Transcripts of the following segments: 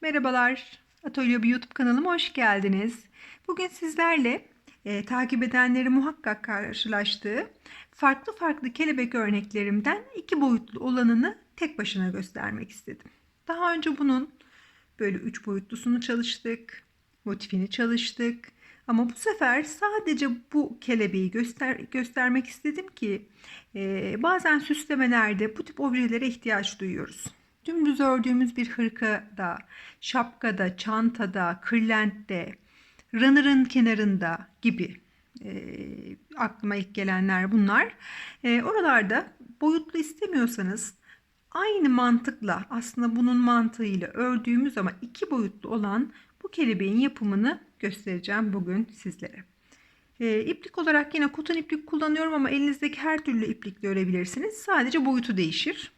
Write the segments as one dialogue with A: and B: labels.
A: Merhabalar, Atölye bir YouTube kanalıma hoş geldiniz. Bugün sizlerle e, takip edenleri muhakkak karşılaştığı farklı farklı kelebek örneklerimden iki boyutlu olanını tek başına göstermek istedim. Daha önce bunun böyle üç boyutlusunu çalıştık, motifini çalıştık. Ama bu sefer sadece bu kelebeği göster göstermek istedim ki e, bazen süslemelerde bu tip objelere ihtiyaç duyuyoruz. Dümdüz ördüğümüz bir hırkada, şapkada, çantada, kırlentte, runner'ın kenarında gibi e, aklıma ilk gelenler bunlar. E, oralarda boyutlu istemiyorsanız aynı mantıkla aslında bunun mantığıyla ördüğümüz ama iki boyutlu olan bu kelebeğin yapımını göstereceğim bugün sizlere. E, iplik olarak yine koton iplik kullanıyorum ama elinizdeki her türlü iplikle örebilirsiniz. Sadece boyutu değişir.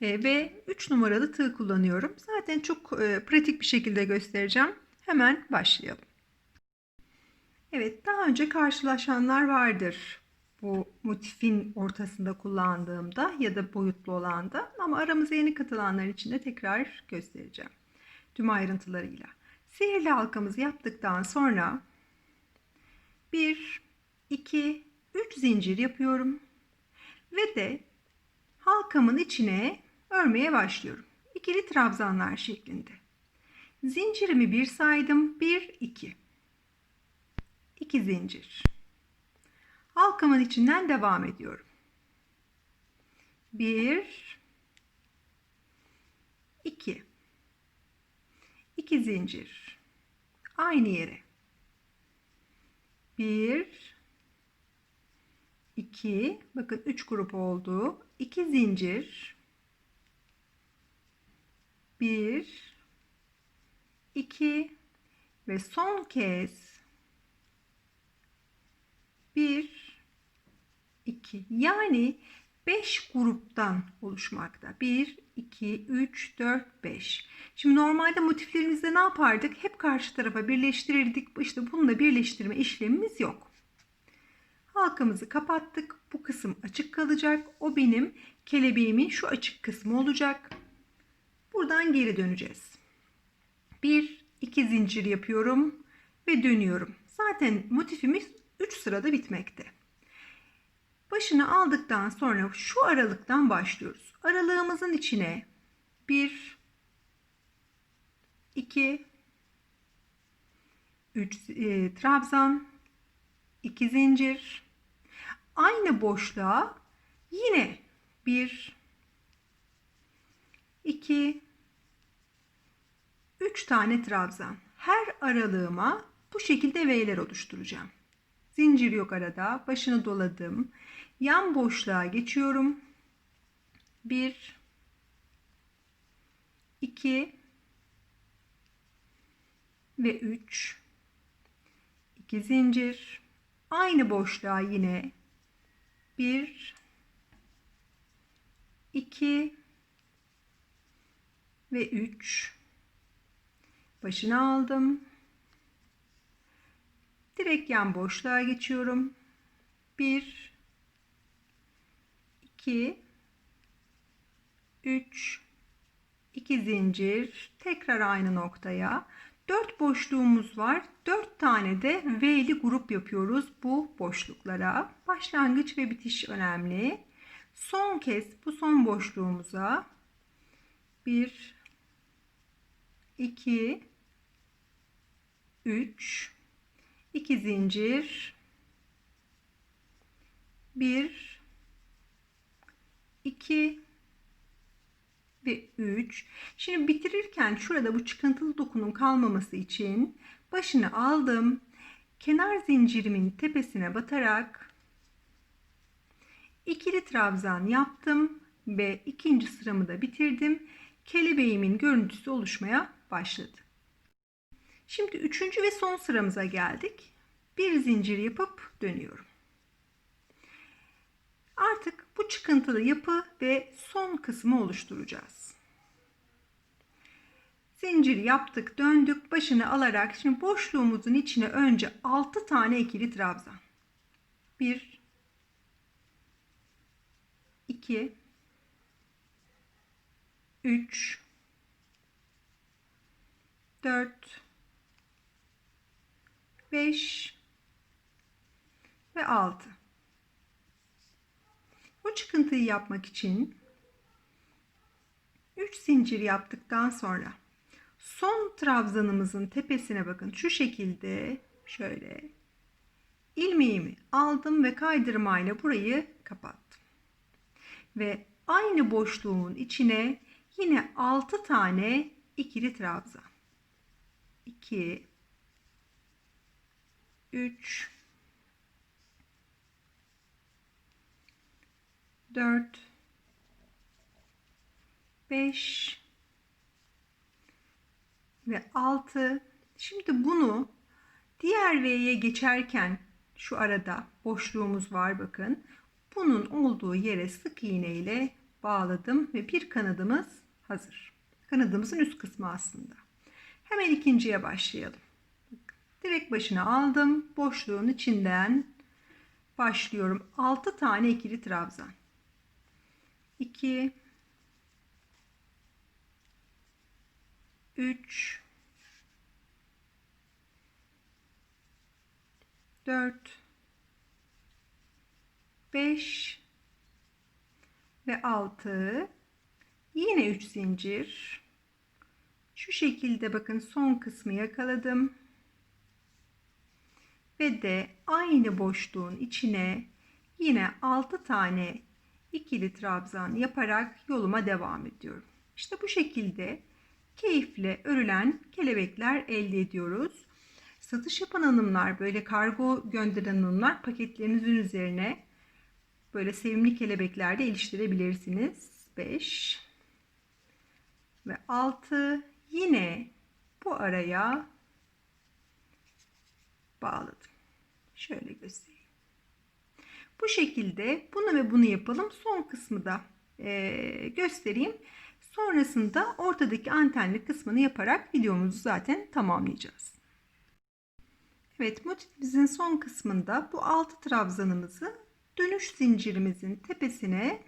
A: E, ve 3 numaralı tığ kullanıyorum. Zaten çok e, pratik bir şekilde göstereceğim. Hemen başlayalım. Evet daha önce karşılaşanlar vardır. Bu motifin ortasında kullandığımda ya da boyutlu olanda ama aramıza yeni katılanlar için de tekrar göstereceğim. Tüm ayrıntılarıyla. Sihirli halkamızı yaptıktan sonra 1, 2, 3 zincir yapıyorum. Ve de halkamın içine örmeye başlıyorum. İkili trabzanlar şeklinde. Zincirimi bir saydım. 1, 2. 2 zincir. Halkamın içinden devam ediyorum. 1 2 2 zincir. Aynı yere. 1 2 bakın 3 grup oldu. 2 zincir. 1 2 ve son kez 1 2 yani 5 gruptan oluşmakta. 1 2 3 4 5. Şimdi normalde motiflerimizde ne yapardık? Hep karşı tarafa birleştirirdik. İşte bununla birleştirme işlemimiz yok. Halkamızı kapattık. Bu kısım açık kalacak. O benim kelebeğimin şu açık kısmı olacak. Buradan geri döneceğiz. Bir, iki zincir yapıyorum ve dönüyorum. Zaten motifimiz 3 sırada bitmekte. Başını aldıktan sonra şu aralıktan başlıyoruz. Aralığımızın içine 1 2 3 e, trabzan 2 zincir aynı boşluğa yine 1 2 3 tane trabzan. Her aralığıma bu şekilde V'ler oluşturacağım. Zincir yok arada. Başını doladım. Yan boşluğa geçiyorum. 1 2 ve 3 2 zincir aynı boşluğa yine 1 2 ve 3 başını aldım. Direkt yan boşluğa geçiyorum. 1 2 3 2 zincir. Tekrar aynı noktaya. 4 boşluğumuz var. 4 tane de V'li grup yapıyoruz bu boşluklara. Başlangıç ve bitiş önemli. Son kez bu son boşluğumuza 1 2 3 2 zincir 1 2 ve 3 şimdi bitirirken şurada bu çıkıntılı dokunun kalmaması için başını aldım. Kenar zincirimin tepesine batarak ikili trabzan yaptım ve ikinci sıramı da bitirdim. Kelebeğimin görüntüsü oluşmaya başladı Şimdi üçüncü ve son sıramıza geldik. Bir zincir yapıp dönüyorum. Artık bu çıkıntılı yapı ve son kısmı oluşturacağız. Zincir yaptık, döndük, başını alarak şimdi boşluğumuzun içine önce 6 tane ikili trabzan. 1 2 3 4 5 ve 6. Bu çıkıntıyı yapmak için 3 zincir yaptıktan sonra son trabzanımızın tepesine bakın şu şekilde şöyle ilmeğimi aldım ve kaydırmayla burayı kapattım. Ve aynı boşluğun içine yine 6 tane ikili trabzan. 2 3 4 5 ve 6 şimdi bunu diğer V'ye geçerken şu arada boşluğumuz var bakın. Bunun olduğu yere sık iğne ile bağladım ve bir kanadımız hazır. Kanadımızın üst kısmı aslında. Hemen ikinciye başlayalım direkt başına aldım. Boşluğun içinden başlıyorum. 6 tane ikili trabzan. 2 3 4 5 ve 6 yine 3 zincir. Şu şekilde bakın son kısmı yakaladım ve de aynı boşluğun içine yine 6 tane ikili trabzan yaparak yoluma devam ediyorum. İşte bu şekilde keyifle örülen kelebekler elde ediyoruz. Satış yapan hanımlar, böyle kargo gönderen hanımlar paketlerinizin üzerine böyle sevimli kelebekler de iliştirebilirsiniz. 5 ve 6 yine bu araya bağladım. Şöyle göstereyim. Bu şekilde bunu ve bunu yapalım. Son kısmı da e, göstereyim. Sonrasında ortadaki antenli kısmını yaparak videomuzu zaten tamamlayacağız. Evet motifimizin son kısmında bu altı trabzanımızı dönüş zincirimizin tepesine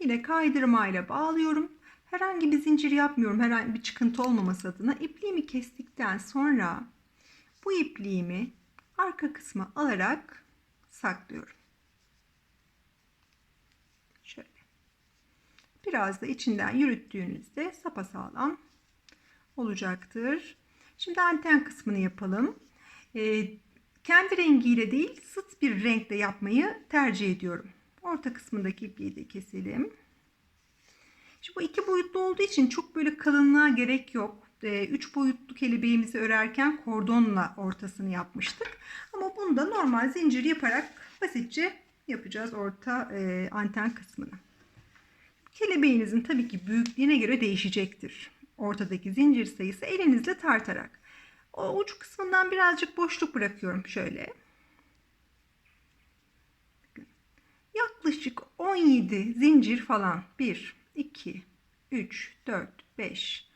A: yine kaydırmayla bağlıyorum. Herhangi bir zincir yapmıyorum. Herhangi bir çıkıntı olmaması adına ipliğimi kestikten sonra bu ipliğimi arka kısma alarak saklıyorum. Şöyle. Biraz da içinden yürüttüğünüzde sapasağlam olacaktır. Şimdi anten kısmını yapalım. Ee, kendi rengiyle değil sıt bir renkle yapmayı tercih ediyorum. Orta kısmındaki ipliği de keselim. Şimdi bu iki boyutlu olduğu için çok böyle kalınlığa gerek yok. Ee, üç boyutlu kelebeğimizi örerken kordonla ortasını yapmıştık. Ama bunu da normal zincir yaparak basitçe yapacağız orta e, anten kısmını. Kelebeğinizin tabii ki büyüklüğüne göre değişecektir. Ortadaki zincir sayısı elinizle tartarak. O uç kısmından birazcık boşluk bırakıyorum şöyle. Yaklaşık 17 zincir falan. 1, 2, 3, 4, 5,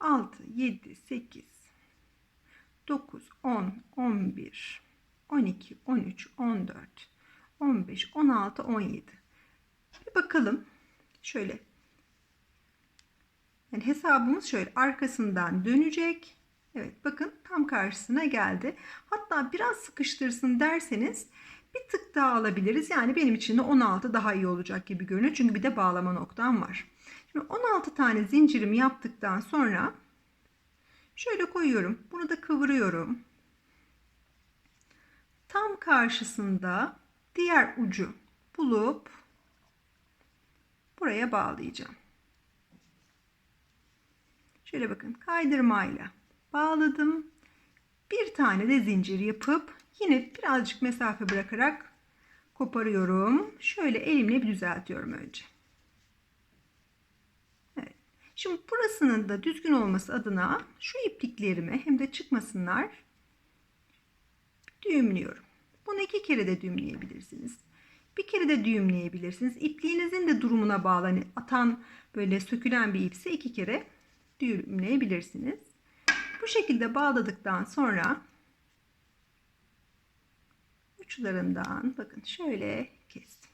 A: 6, 7, 8, 9, 10, 11, 12, 13, 14, 15, 16, 17. Bir bakalım. Şöyle. Yani hesabımız şöyle arkasından dönecek. Evet bakın tam karşısına geldi. Hatta biraz sıkıştırsın derseniz bir tık daha alabiliriz. Yani benim için de 16 daha iyi olacak gibi görünüyor. Çünkü bir de bağlama noktam var. Şimdi 16 tane zincirimi yaptıktan sonra şöyle koyuyorum. Bunu da kıvırıyorum. Tam karşısında diğer ucu bulup buraya bağlayacağım. Şöyle bakın kaydırmayla bağladım. Bir tane de zincir yapıp yine birazcık mesafe bırakarak koparıyorum. Şöyle elimle bir düzeltiyorum önce. Şimdi burasının da düzgün olması adına şu ipliklerimi hem de çıkmasınlar düğümlüyorum. Bunu iki kere de düğümleyebilirsiniz. Bir kere de düğümleyebilirsiniz. İpliğinizin de durumuna bağlı. Hani atan böyle sökülen bir ipse iki kere düğümleyebilirsiniz. Bu şekilde bağladıktan sonra uçlarından bakın şöyle kestim.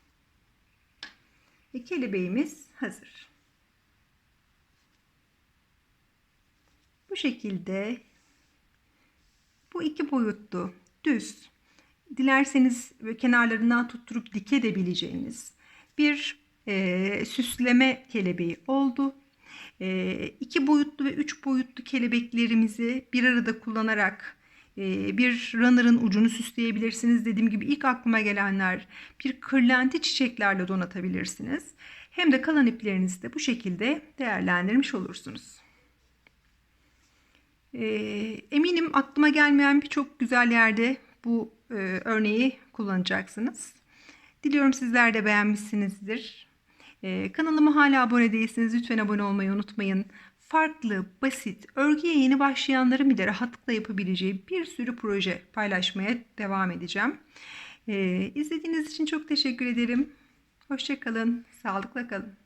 A: Ve kelebeğimiz hazır. Bu şekilde bu iki boyutlu düz dilerseniz kenarlarından tutturup dikebileceğiniz bir e, süsleme kelebeği oldu. E, iki boyutlu ve üç boyutlu kelebeklerimizi bir arada kullanarak e, bir runner'ın ucunu süsleyebilirsiniz. Dediğim gibi ilk aklıma gelenler bir kırlenti çiçeklerle donatabilirsiniz. Hem de kalan iplerinizi de bu şekilde değerlendirmiş olursunuz. E, eminim aklıma gelmeyen birçok güzel yerde bu e, örneği kullanacaksınız. Diliyorum sizler de beğenmişsinizdir. E, kanalıma hala abone değilseniz lütfen abone olmayı unutmayın. Farklı, basit, örgüye yeni başlayanların bile rahatlıkla yapabileceği bir sürü proje paylaşmaya devam edeceğim. E, izlediğiniz için çok teşekkür ederim. Hoşçakalın, sağlıkla kalın.